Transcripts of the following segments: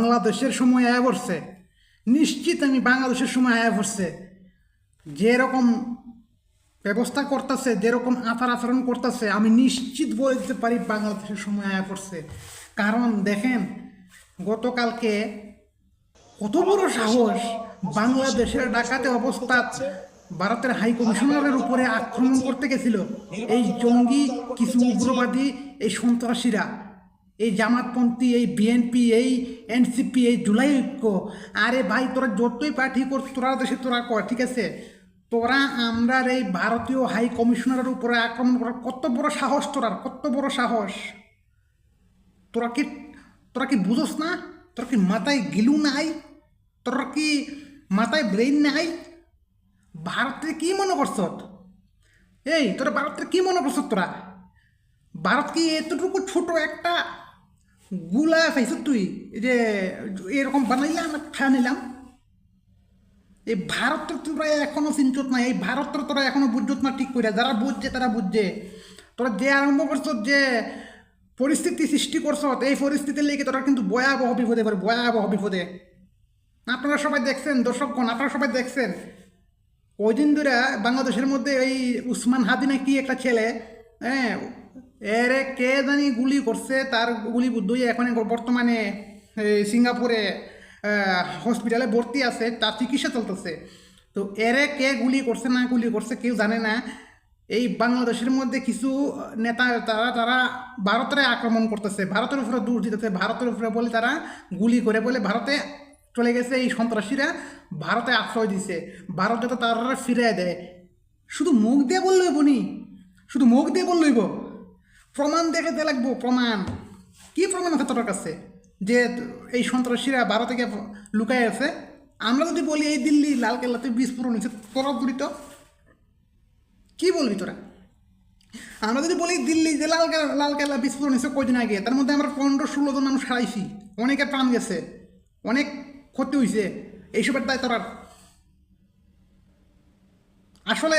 বাংলাদেশের সময় আয়া পড়ছে। নিশ্চিত আমি বাংলাদেশের সময় আয়া পড়ছে। যেরকম ব্যবস্থা করতেছে, যেরকম আচার আচরণ করতেছে, আমি নিশ্চিত বলে দিতে পারি বাংলাদেশের সময় আয়া পড়ছে। কারণ দেখেন, গতকালকে কত বড় সাহস বাংলাদেশের ডাকাতে অবস্থা ভারতের হাই কমিশনারের উপরে আক্রমণ করতে গেছিল। এই জঙ্গি, কিছু উগ্রবাদী, এই সন্ত্রাসীরা। এই জামাতপন্থী, এই বিএনপি এই এনসিপি এই জুলাই ঐক্য। আরে ভাই, তোরা যতই পার্টি কর তোরা দেশে তোরা কর, ঠিক আছে? তোরা আমরার এই ভারতীয় হাই কমিশনারের উপরে আক্রমণ করার কত বড় সাহস তোরার কত বড় সাহস? তোরা কি তোরা কি বুঝোস না? তোর কি মাথায় গিলু নাই? তোর কি মাথায় ব্রেইন নাই? ভারতে কি মনে করছ? এই, তোরা ভারতের কি মনে করছ তোরা? ভারত কি এতটুকু ছোট একটা গুলা পাইছ তুই? যে এরকম বানাইলাম খাওয়া নিলাম এই ভারতের তোরা এখনও চিন্তিত নাই, এই ভারতের তোরা এখনও বুঝছত না ঠিক করে যারা বুঝছে তারা বুঝছে তোরা যে আরম্ভ করছ যে পরিস্থিতি সৃষ্টি করছ এই পরিস্থিতির লেগে তোরা কিন্তু ভয়াবহ বিপদে পারে ভয়াবহ বিপদে। আপনারা সবাই দেখছেন দর্শকগণ আপনারা সবাই দেখছেন। ওই দিন ধরে বাংলাদেশের মধ্যে এই উসমান হাদি না কি একটা ছেলে হ্যাঁ এর কে জানি গুলি করছে, তার গুলি বুদ্ধ এখন বর্তমানে সিঙ্গাপুরে হসপিটালে ভর্তি আছে, তার চিকিৎসা চলতেছে। তো এরে কে গুলি করছে, না গুলি করছে কেউ জানে না। এই বাংলাদেশের মধ্যে কিছু নেতা, তারা তারা ভারতের আক্রমণ করতেছে, ভারতের উপরে দূর দিতেছে, ভারতের উপরে বলে তারা গুলি করে বলে ভারতে চলে গেছে এই সন্ত্রাসীরা, ভারতে আশ্রয় দিছে। ভারত যাতে তারা ফিরে দেয়। শুধু মুখ দিয়ে বললইব নি? শুধু মুখ দিয়ে বললইব প্রমাণ দেখাতে লাগবো, প্রমাণ। কি প্রমাণ আছে তোর কাছে? যে এই সন্ত্রাসীরা ভারতে থেকে লুকায় আছে? আমরা যদি বলি এই দিল্লি লালকেল্লাতে বিস্ফোরণ হয়েছে তোরা জড়িত কি বলবি তোরা? আমরা যদি বলি দিল্লি যে লাল লাল কেল্লা বিস্ফোরণ হয়েছে কদিন আগে, তার মধ্যে আমরা পনেরো ষোলো জন মানুষ হারাইছি। অনেকের প্রাণ গেছে, অনেক ক্ষতি হয়েছে এইসবের দায় তোরার আসলে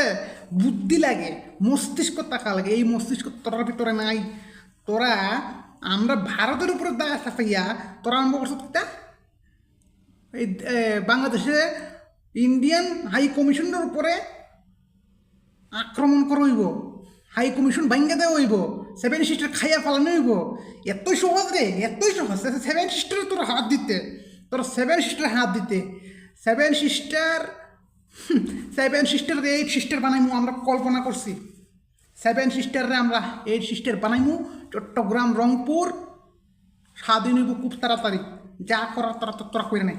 বুদ্ধি লাগে। মস্তিষ্ক টাকা লাগে, এই মস্তিষ্ক তোরার ভিতরে নাই। তোরা আমরা ভারতের উপরে দায় চাপাইয়া তোরা আরম্ভ করছ তা এই বাংলাদেশে ইন্ডিয়ান হাই কমিশনের উপরে আক্রমণ করইব হাই কমিশন ভাঙ্গা দেওয়া হইব, সেভেন সিস্টার খাইয়া ফালানো হইব। এতই সহজ রে, এতই সহজ। সেভেন সিস্টারে তোর হাত দিতে, তোর সেভেন সিস্টার হাত দিতে। Seven sister seven sister eight sister বানাইমু, আমরা কল্পনা করছি। সেভেন সিস্টারে আমরা এইট সিস্টার বানাইমু, চট্টগ্রাম, রংপুর। স্বাধীন হইব খুব তাড়াতাড়ি। যা করার তোরা তো তোরা কইরা নে।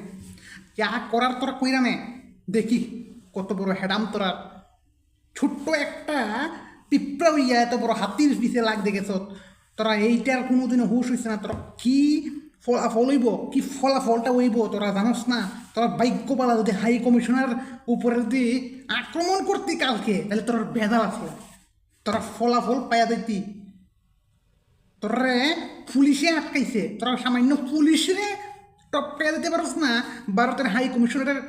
যা করার তোরা কইরা নে। দেখি কত বড় হেডাম তোরা। ছোট্ট একটা পিঁপড়া হইয়া এত বড় হাতির পিছে লাগ দেখেছ তোরা এইটার কোনোদিনও হুশ হইছে না। তোরা কি ফলাফল হইব, কি ফলাফলটা হইব, তোরা জানোস না? তোরা ভাগ্যপালা যদি হাই কমিশনার উপরে যদি আক্রমণ করতি কালকে, তাহলে তোর বেদাল আছে। তোরা ফলাফল পাইয়া দিতি তোরে পুলিশে আটকাইছে। তোরা সামান্য পুলিশে টপকে দিতে পারস না, ভারতের হাই কমিশনারের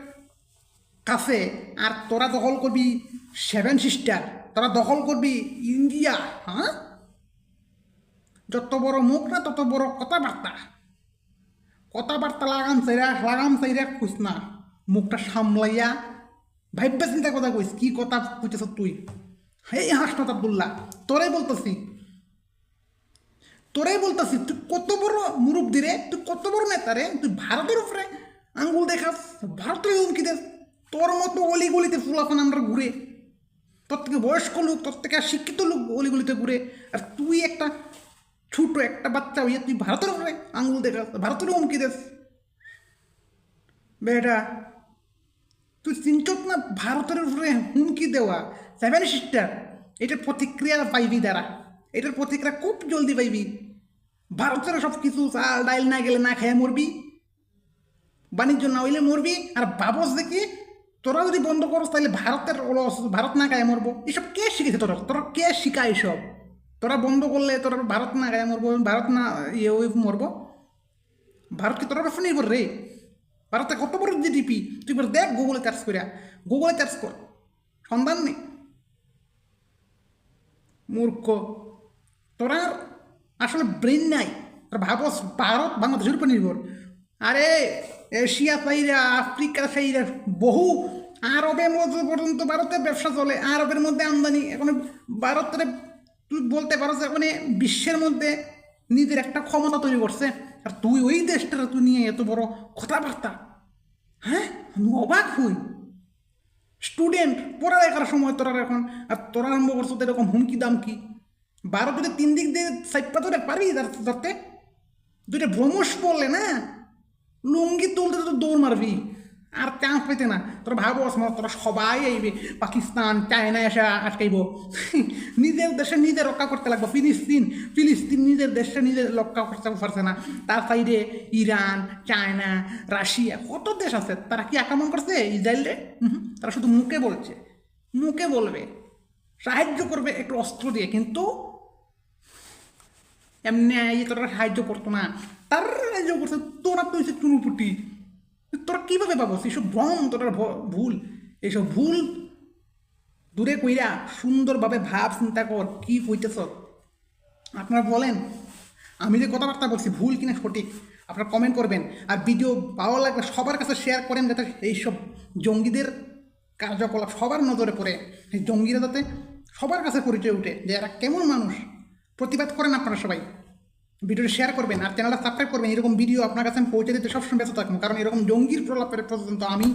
কাছে। আর তোরা দখল করবি সেভেন সিস্টার তোরা দখল করবি ইন্ডিয়া হ্যাঁ? যত বড় মুখ না, তত বড় কথাবার্তা। কথাবার্তা লাগাম চাইরা লাগাম চাইরা কইস না। মুখটা সামলাইয়া ভাইব্যা চিন্তা কথা কইস, কি কথা কইতেছ তুই? হেই হাসনাত আবদুল্লাহ তোরাই বলতেছি তোরাই বলতেছি, তুই কত বড় মুরুব দিরে তুই কত বড় নেতা রে, তুই ভারতের উপরে আঙ্গুল দেখাস, ভারতের হুমকি দেস তোর মতো অলিগলিতে ফুলাফান আমরা ঘুরে। তোর থেকে বয়স্ক লোক, তোর থেকে শিক্ষিত লোক অলিগলিতে ঘুরে। আর তুই একটা ছোট একটা বাচ্চা হইয়া তুই ভারতের উপরে আঙ্গুল দেখাস ভারতের হুমকি দেস। বেটা, তুই চিন্তত না ভারতের উপরে হুমকি দেওয়া? সেভেন সিস্টার এটার প্রতিক্রিয়া পাইবি দ্বারা। এটার প্রতিক্রিয়া খুব জলদি পাইবি। ভারতের সব কিছু চাল ডাইল না গেলে না খেয়ে মরবি। বাণিজ্য না হইলে মরবি। আর বাবস দেখি, তোরা যদি বন্ধ করস তাহলে ভারতের ভারত না খায় মরবো। এসব কে শিখেছে তোরা? তোরা কে শিখায় এসব তোরা বন্ধ করলে তোরা ভারত না গায়ে মরবো, ভারত না ইয়ে ওই মরবো? ভারত কি তোরা উপর নির্ভর রে? ভারতে কত বড় জিডিপি তুই এবার দেখ গুগলে চার্জ করিয়া গুগলে চার্জ কর। সন্ধান নেই। মূর্খ। তোরা আসলে ব্রেন নাই। তোরা ভাবস ভারত বাংলাদেশের উপর নির্ভর। আরে, এশিয়া চাইরা আফ্রিকা চাইরা বহু আরবের মধ্যে পর্যন্ত ভারতের ব্যবসা চলে। আরবের মধ্যে আমদানি। এখন ভারতের তুই বলতে পারো যে মানে বিশ্বের মধ্যে নিজের একটা ক্ষমতা তৈরি করছে, আর তুই ওই দেশটা তুই নিয়ে এত বড় কথাবার্তা। হ্যাঁ? আমি অবাক হই। স্টুডেন্ট পড়ালেখার সময় তোরা এখন, আর তোরা আরম্ভ করছ তো এরকম হুমকি দাম কি বারো যদি তিন দিক দিয়ে সাইপা ধরে পারি ধর- ধরতে? দুইটা ভ্রমস পড়লে না? লুঙ্গি তুলতে তো দৌড় মারবি। আর চান্স পেতে না। তোরা ভাবো সময় তোরা সবাই আইবে পাকিস্তান, চায়না এসে আটকাইব। নিজের দেশে নিজে রক্ষা করতে লাগবে। ফিলিস্তিন ফিলিস্তিন নিজের দেশে নিজে রক্ষা করতে পারছে না। তার সাইডে ইরান, চায়না, রাশিয়া, কত দেশ আছে, তারা কি আক্রমণ করছে? ইসরায়েলে তারা শুধু মুখে বলছে। মুখে বলবে। সাহায্য করবে একটু অস্ত্র দিয়ে, কিন্তু এমনি ইয়ে তোরা সাহায্য করতো না। তার সাহায্য করছে, তোরা তো হচ্ছে চুনুপুটি। কীভাবে পাবো? এইসব ভ্রম ভ- ভুল। এইসব ভুল দূরে কইরা সুন্দরভাবে ভাব চিন্তা কর, কি কইতেছ? আপনারা বলেন। আমি যে কথাবার্তা বলছি, ভুল কিনা সঠিক? আপনারা কমেন্ট করবেন। আর ভিডিও ভালো লাগলে সবার কাছে শেয়ার করেন, যাতে এইসব জঙ্গিদের কার্যকলাপ সবার নজরে পড়ে। এই জঙ্গিরা যাতে সবার কাছে পরিচয় উঠে যে এরা কেমন মানুষ। প্রতিবাদ করেন আপনারা সবাই। ভিডিওটি শেয়ার করবেন আর চ্যানেলটা সাবস্ক্রাইব করবেন, এরকম ভিডিও আপনার কাছে পৌঁছে দিতে সবসময় ব্যস্ত থাকবেন কারণ এরকম জঙ্গির প্রলাপের পর্যন্ত আমি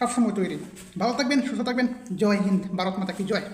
সবসময় তৈরি। ভালো থাকবেন, সুস্থ থাকবেন, জয় হিন্দ, ভারত মাতা কি জয়।